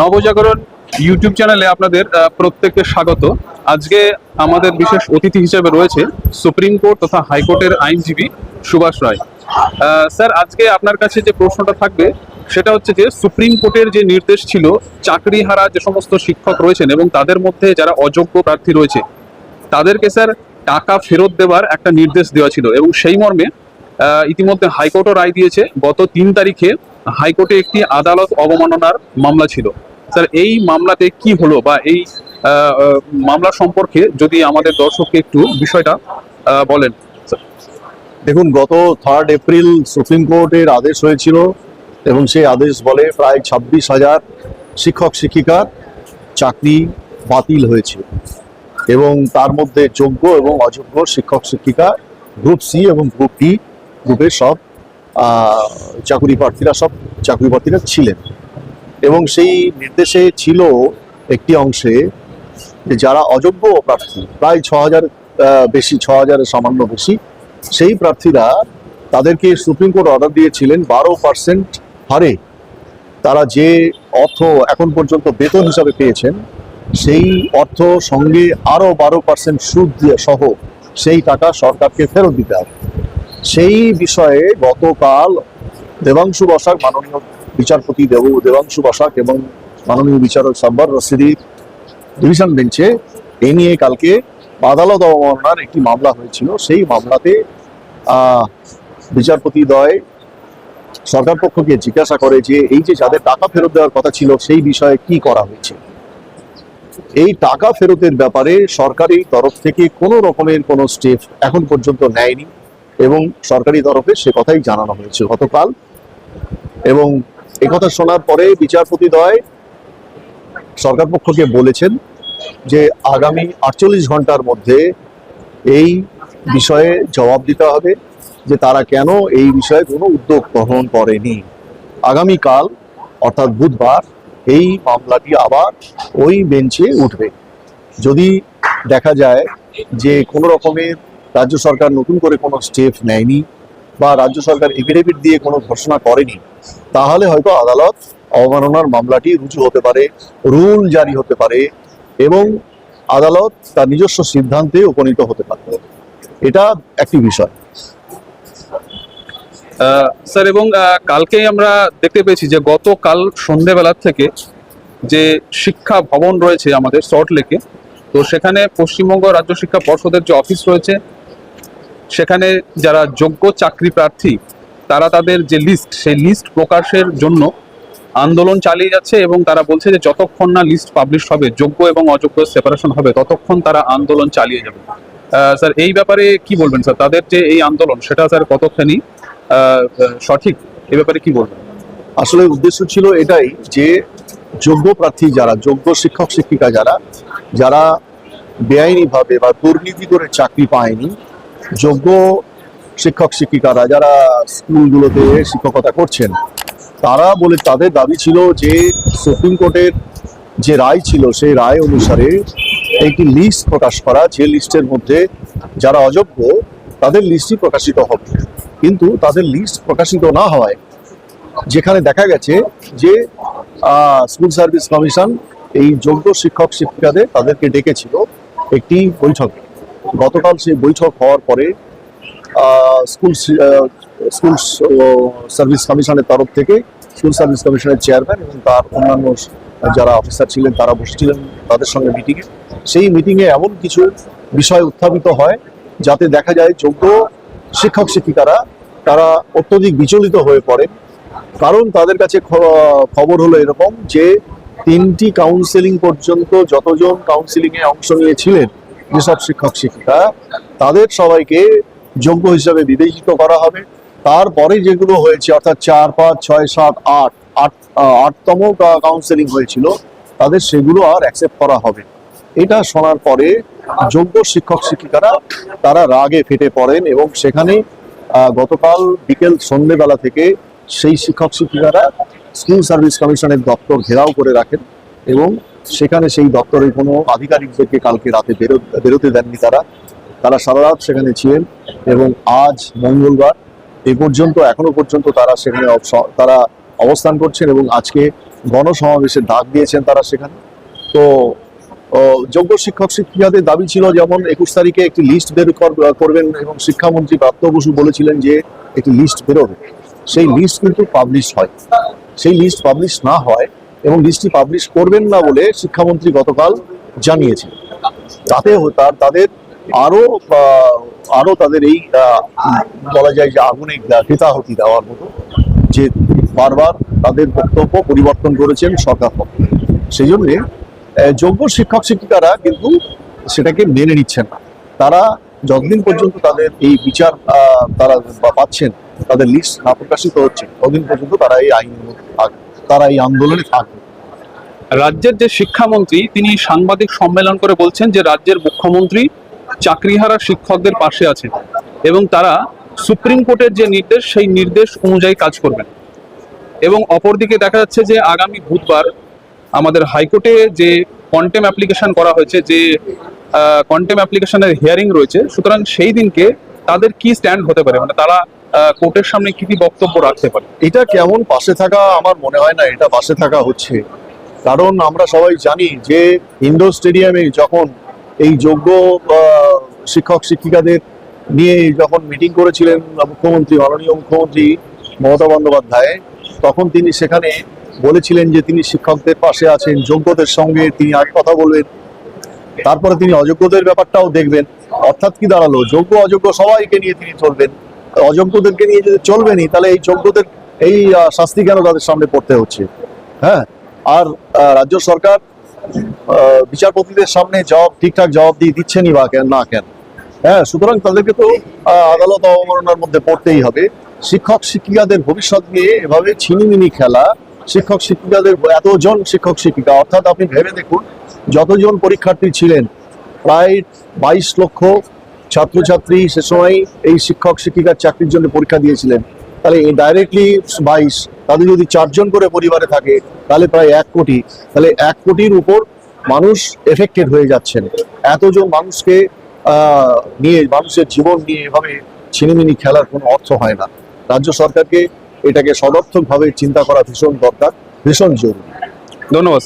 নবজাগরণ YouTube চ্যানেলে আপনাদের প্রত্যেককে স্বাগত। আজকে আমাদের বিশেষ অতিথি হিসেবে রয়েছে সুপ্রিম কোর্ট তথা হাইকোর্টের আইনজীবী সুভাষ রায়। স্যার, আজকে আপনার কাছে যে প্রশ্নটা থাকবে, সেটা হচ্ছে যে সুপ্রিম কোর্টের যে নির্দেশ ছিল চাকরি হারা যে সমস্ত শিক্ষক রয়েছেন এবং তাদের মধ্যে যারা অযোগ্য প্রার্থী রয়েছে, তাদেরকে স্যার টাকা ফেরত দেওয়ার একটা নির্দেশ দেওয়া ছিল এবং সেই মর্মে ইতিমধ্যে হাইকোর্টও রায় দিয়েছে, গত তিন তারিখে হাইকোর্টে একটি আদালত অবমাননার মামলা ছিল। স্যার, এই মামলাতে কি হলো বা এই মামলা সম্পর্কে যদি আমাদের দর্শককে একটু বিষয়টা বলেন। দেখুন, গত থার্ড এপ্রিল সুপ্রিম কোর্টের আদেশ হয়েছিল এবং সেই আদেশ বলে প্রায় ছাব্বিশ হাজার শিক্ষক, শিক্ষিকার চাকরি বাতিল হয়েছিল এবং তার মধ্যে যোগ্য এবং অযোগ্য শিক্ষক, শিক্ষিকা গ্রুপ সি এবং গ্রুপ ডি গ্রুপের সব চাকুরি প্রার্থীরা সব চাকরি প্রার্থীরা ছিলেন এবং সেই নির্দেশে ছিল একটি অংশে যারা অযোগ্য প্রার্থী, প্রায় ছ হাজার বেশি, ছ হাজারের সামান্য বেশি, সেই প্রার্থীরা তাদেরকে সুপ্রিম কোর্ট অর্ডার দিয়েছিলেন বারো পার্সেন্ট হারে। তারা যে অর্থ এখন পর্যন্ত বেতন হিসাবে পেয়েছেন, সেই অর্থ সঙ্গে আরও বারো পার্সেন্ট সুদ সহ সেই টাকা সরকারকে ফেরত দিতে হবে। সেই বিষয়ে গতকাল দেবাংশু বসাক মাননীয় বিচারপতি দেব দেবাংশু বসাক এবং মাননীয় বিচারক সাব্বার রসিদির ডিভিশন বেঞ্চে এ নিয়ে কালকে আদালত অবমাননার একটি মামলা হয়েছিল। সেই মামলাতে বিচারপতি দয় সরকার পক্ষকে জিজ্ঞাসা করে যে এই যে যাদের টাকা ফেরত দেওয়ার কথা ছিল, সেই বিষয়ে কি করা হয়েছে? এই টাকা ফেরতের ব্যাপারে সরকারি তরফ থেকে কোনো রকমের কোনো স্টেপ এখন পর্যন্ত নেয়নি এবং সরকারি তরফে সে কথাই জানানো হয়েছে গতকাল এবং কথা শোনার পরে বিচারপতি দয় সরকার পক্ষকে বলেছেন যে আগামী আটচল্লিশ ঘণ্টার মধ্যে এই বিষয়ে জবাব দিতে হবে যে তারা কেন এই বিষয়ে কোনো উদ্যোগ গ্রহণ করেনি। আগামীকাল, অর্থাৎ বুধবার, এই মামলাটি আবার ওই বেঞ্চে উঠবে। যদি দেখা যায় যে কোনো রকমের রাজ্য সরকার নতুন করে কোনো স্টেপ নেয়নি বা রাজ্য সরকার এফিডেভিট দিয়ে কোনো ঘোষণা করেনি তাহলে হয়তো আদালত অবমাননার মামলাটি রুজু হতে পারে রুল জারি হতে পারে এবং আদালত তার নিজস্ব সিদ্ধান্তে উপনীত হতে পারে এটা একটি বিষয়। স্যার এবং আহ, কালকেই আমরা দেখতে পেয়েছি যে গতকাল সন্ধেবেলার থেকে যে শিক্ষা ভবন রয়েছে আমাদের সল্ট লেকে তো সেখানে পশ্চিমবঙ্গ রাজ্য শিক্ষা পর্ষদের যে অফিস রয়েছে সেখানে যারা যোগ্য চাকরি প্রার্থী, তারা তাদের যে লিস্ট সেই লিস্ট প্রকাশের জন্য আন্দোলন চালিয়ে যাচ্ছে এবং তারা বলছে যে যতক্ষণ না লিস্ট পাবলিশ হবে, যোগ্য এবং অযোগ্য সেপারেশন হবে, ততক্ষণ তারা আন্দোলন চালিয়ে যাবে। স্যার এই ব্যাপারে কি বলবেন স্যার তাদের যে এই আন্দোলন, সেটা স্যার কতখানি সঠিক? এ ব্যাপারে কি বলবেন? আসলে উদ্দেশ্য ছিল এটাই যে যোগ্য প্রার্থী যারা, যোগ্য শিক্ষক, শিক্ষিকা যারা যারা বেআইনিভাবে বা দুর্নীতি করে চাকরি পায়নি যোগ্য শিক্ষক, শিক্ষিকারা যারা স্কুলগুলোতে শিক্ষকতা করছেন, তারা বলে তাদের দাবি ছিল যে সুপ্রিম কোর্টের যে রায় ছিল সেই রায় অনুসারে একটি লিস্ট প্রকাশ করা, যে লিস্টের মধ্যে যারা অযোগ্য, তাদের লিস্টই প্রকাশিত হবে। কিন্তু তাদের লিস্ট প্রকাশিত না হওয়ায় যেখানে দেখা গেছে যে স্কুল সার্ভিস কমিশন এই যোগ্য শিক্ষক, শিক্ষিকাদের তাদেরকে ডেকেছিল একটি বৈঠকে। গতকাল সেই বৈঠক হওয়ার পরে স্কুল স্কুল সার্ভিস কমিশনের তরফ থেকে স্কুল সার্ভিস কমিশনের চেয়ারম্যান এবং তার অন্যান্য যারা অফিসার ছিলেন, তারা বসেছিলেন তাদের সঙ্গে মিটিংয়ে সেই মিটিংয়ে এমন কিছু বিষয় উত্থাপিত হয় যাতে দেখা যায় যোগ্য শিক্ষক শিক্ষিকারা, তারা অত্যধিক বিচলিত হয়ে পড়ে। কারণ তাদের কাছে খবর হলো এরকম যে, তিনটি কাউন্সেলিং পর্যন্ত যতজন কাউন্সেলিংয়ে অংশ নিয়েছিলেন যেসব শিক্ষক, শিক্ষিকা, তাদের সবাইকে যোগ্য হিসাবে বিবেচিত করা হবে। তারপরে যেগুলো হয়েছে, অর্থাৎ চার, পাঁচ, ছয়, সাত, আট আট আটতম কাউন্সেলিং হয়েছিল, তাদের সেগুলো আর অ্যাকসেপ্ট করা হবে। এটা শোনার পরে যোগ্য শিক্ষক, শিক্ষিকারা, তারা রাগে ফেটে পড়েন এবং সেখানে গতকাল বিকেল সন্ধ্যেবেলা থেকে সেই শিক্ষক, শিক্ষিকারা স্কুল সার্ভিস কমিশনের দপ্তর ঘেরাও করে রাখেন এবং সেখানে সেই দপ্তরের কোনো আধিকারিকদেরকে কালকে রাতে বেরো- বেরোতে দেননি তারা। তারা সারা রাত সেখানে ছিলেন এবং আজ মঙ্গলবার এ পর্যন্ত, এখনও পর্যন্ত তারা সেখানে তারা অবস্থান করছেন এবং আজকে গণসমাবেশের ডাক দিয়েছেন তারা সেখানে। তো যোগ্য শিক্ষক শিক্ষিকাদের দাবি ছিল যেমন একুশ তারিখে একটি লিস্ট বের কর- করবেন এবং শিক্ষামন্ত্রী প্রাপ্ত বসু বলেছিলেন যে একটি লিস্ট বেরোবে। সেই লিস্ট কিন্তু পাবলিশ হয়। সেই লিস্ট পাবলিশ না হয় এবং লিস্টটি পাবলিশ করবেন না বলে শিক্ষামন্ত্রী গতকাল জানিয়েছেন। তাতে তার তাদের আরও আহ, আরও তাদের এই বলা যায় যে আগুনে কৃতাহতি দেওয়ার মতো যে বারবার তাদের বক্তব্য পরিবর্তন করেছেন সরকার পক্ষ সেই জন্যে যোগ্য শিক্ষক শিক্ষিকারা কিন্তু সেটাকে মেনে নিচ্ছেন না। তারা যতদিন পর্যন্ত তাদের এই বিচার তারা পাচ্ছেন তাদের লিস্ট না প্রকাশিত হচ্ছে ততদিন পর্যন্ত তারা এই আইনের মধ্যে থাকবে। তারা এই আন্দোলনে থাকবে রাজ্যের যে শিক্ষামন্ত্রী, তিনি সাংবাদিক সম্মেলন করে বলছেন যে রাজ্যের মুখ্যমন্ত্রী চাকরিহারা শিক্ষকদের পাশে আছেন এবং তারা সুপ্রিম কোর্টের যে নির্দেশ, সেই নির্দেশ অনুযায়ী কাজ করবেন। এবং অপরদিকে দেখা যাচ্ছে যে আগামী বুধবার আমাদের হাইকোর্টে যে কন্টেম অ্যাপ্লিকেশন করা হয়েছে, যে কন্টেম অ্যাপ্লিকেশনের হিয়ারিং রয়েছে, সুতরাং সেই দিনকে তাদের কি স্ট্যান্ড হতে পারে? মানে তারা কোর্টের সামনে কি কি বক্তব্য রাখতে পারে? এটা কেমন পাশে থাকা আমার মনে হয় না, এটা পাশে থাকা হচ্ছে। কারণ আমরা সবাই জানি যে ইন্ডোর স্টেডিয়ামে যখন এই যোগ্য শিক্ষক, শিক্ষিকাদের নিয়ে যখন মিটিং করেছিলেন মুখ্যমন্ত্রী, মাননীয় মুখ্যমন্ত্রী মমতা বন্দ্যোপাধ্যায়, তখন তিনি সেখানে বলেছিলেন যে তিনি শিক্ষকদের পাশে আছেন, যোগ্যদের সঙ্গে তিনি আগে কথা বলবেন। তারপরে তিনি অযোগ্যদের ব্যাপারটাও দেখবেন। অর্থাৎ কি দাঁড়াল? যোগ্য, অযোগ্য সবাইকে নিয়ে তিনি চলবেন। অযোগ্যদেরকে নিয়ে যদি চলবেনই, তাহলে এই যোগ্যদের, এই শাস্তি কেন তাদের সামনে পড়তে হচ্ছে? হ্যাঁ? আর রাজ্য সরকার বিচারপতিদের সামনে জবাব, ঠিকঠাক জবাব দিয়ে দিচ্ছেনই বা কেন, না কেন? হ্যাঁ সুতরাং তাদেরকে তো আদালত অবমাননার মধ্যে পড়তেই হবে। শিক্ষক, শিক্ষিকাদের ভবিষ্যৎ নিয়ে এভাবে ছিনিমিনি খেলা শিক্ষক শিক্ষিকাদের এতজন শিক্ষক শিক্ষিকা, অর্থাৎ আপনি ভেবে দেখুন, যতজন পরীক্ষার্থী ছিলেন, প্রায় বাইশ লক্ষ ছাত্রছাত্রী সে সময় এই শিক্ষক শিক্ষিকার চাকরির জন্য পরীক্ষা দিয়েছিলেন। তাহলে ডাইরেক্টলি বাইশ, তাদের যদি চারজন করে পরিবারে থাকে, তাহলে প্রায় এক কোটি। তাহলে এক কোটির উপর মানুষ এফেক্টেড হয়ে যাচ্ছেন। এতজন মানুষকে নিয়ে, মানুষের জীবন নিয়ে এভাবে ছিনিমিনি খেলার কোনো অর্থ হয় না। রাজ্য সরকারকে এটাকে সদর্থকভাবে চিন্তা করা ভীষণ দরকার ভীষণ জরুরি। ধন্যবাদ।